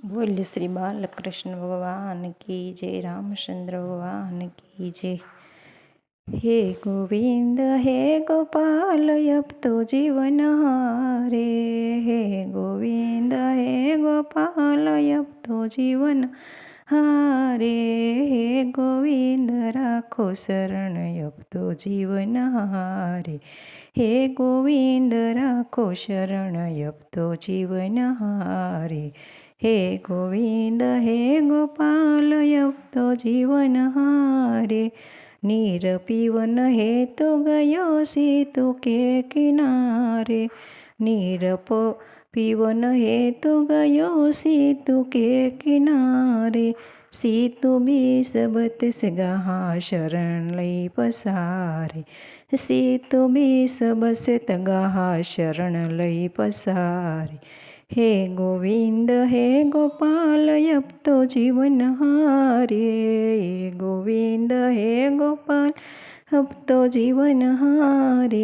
બોલ્ય શ્રી બાલકૃષ્ણ ભગવાન કી જય રામચંદ્ર ભગવાન કી જય હે ગોવિંદ હે ગોપાલ અપતો જીવન હારે હે ગોવિંદ હે ગોપાલ અપતો જીવન હારે હે ગોવિંદ રાખો શરણ અપતો જીવન હારે હે ગોવિંદ રાખો શરણ અપતો જીવન હારે હે ગોવિંદ હે ગોપાલ અબ તો જીવન હારે નીર પીવન હે તો ગયો સીતુ કે કિનારે નીર પીવન હે તો ગયો સીતુ કે કિનારે સીતુ બીસ બત્સ ગહા શરણ લઈ પસારે સીતુ બીસ બસત ગહા શરણ લઈ પસારે હે ગોવિંદ હે ગોપાલ અબ તો જીવન હારે ગોવિંદ હે ગોપાલ અબ તો જીવન હારે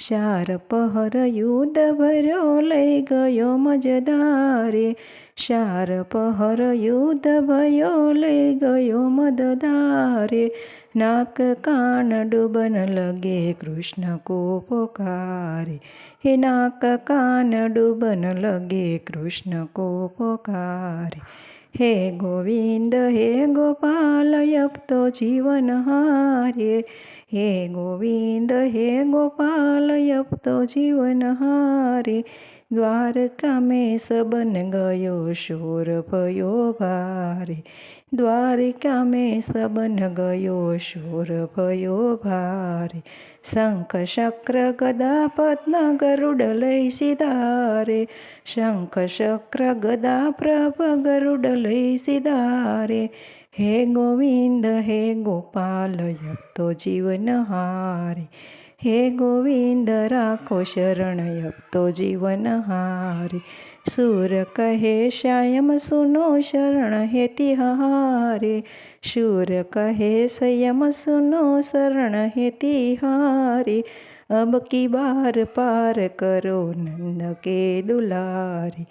શાર પહર યુદ્ધ ભર્યો લઈ ગયો મજદારે શાર પહર યુદ્ધ ભયો લઈ ગયો મદદારે નાક કાન ડૂબન લગે કૃષ્ણ કો પોકારે હે નાક કાન ડૂબન લગે કૃષ્ણ કો પોકારે હે ગોવિંદ હે ગોપાલ યપ્તો જીવનહારે હે ગોવિંદ હે ગોપાલ યપ્તો જીવનહારે દ્વારકા મેં સબન ગયો શોર ભયો ભારે. દ્વારિકા મેં સબન ગયો શોર ભયો ભારે. શંખ શક્ર ગદા પદ્મ ગરુડ લઈ સીધારે. શંખ શક્ર ગદા પ્રભ ગરુડ લઈ સીધારે. હે ગોવિંદ, હે ગોપાલ તો જીવન હારે. હે ગોવિંદ રાખો શરણ અબ તો જીવન હારે સુર કહે શ્યામ સુનો શરણ હે તિહારે શૂર કહે સંયમ સુનો શરણ હે તિહારે અબ કી બાર પાર કરો નંદ કે દુલારે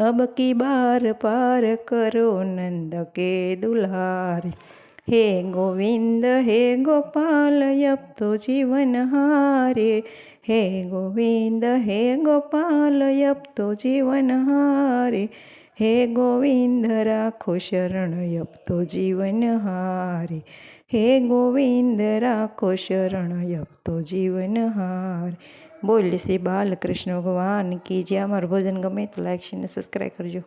અબ કી બાર પાર કરો નંદ કે દુલારે હે ગોવિંદ હે ગોપાલ અબ તો જીવન હારે હે ગોવિંદ હે ગોપાલ અબ તો જીવન હારે હે ગોવિંદ રાખો શરણ અબ તો જીવન હારે હે ગોવિંદ રાખો શરણ અબ તો જીવન હારે બોલ શ્રી બાલકૃષ્ણ ભગવાન કી જે અમારું ભજન ગમે તો લાઈક અને સબસ્ક્રાઈબ કરજો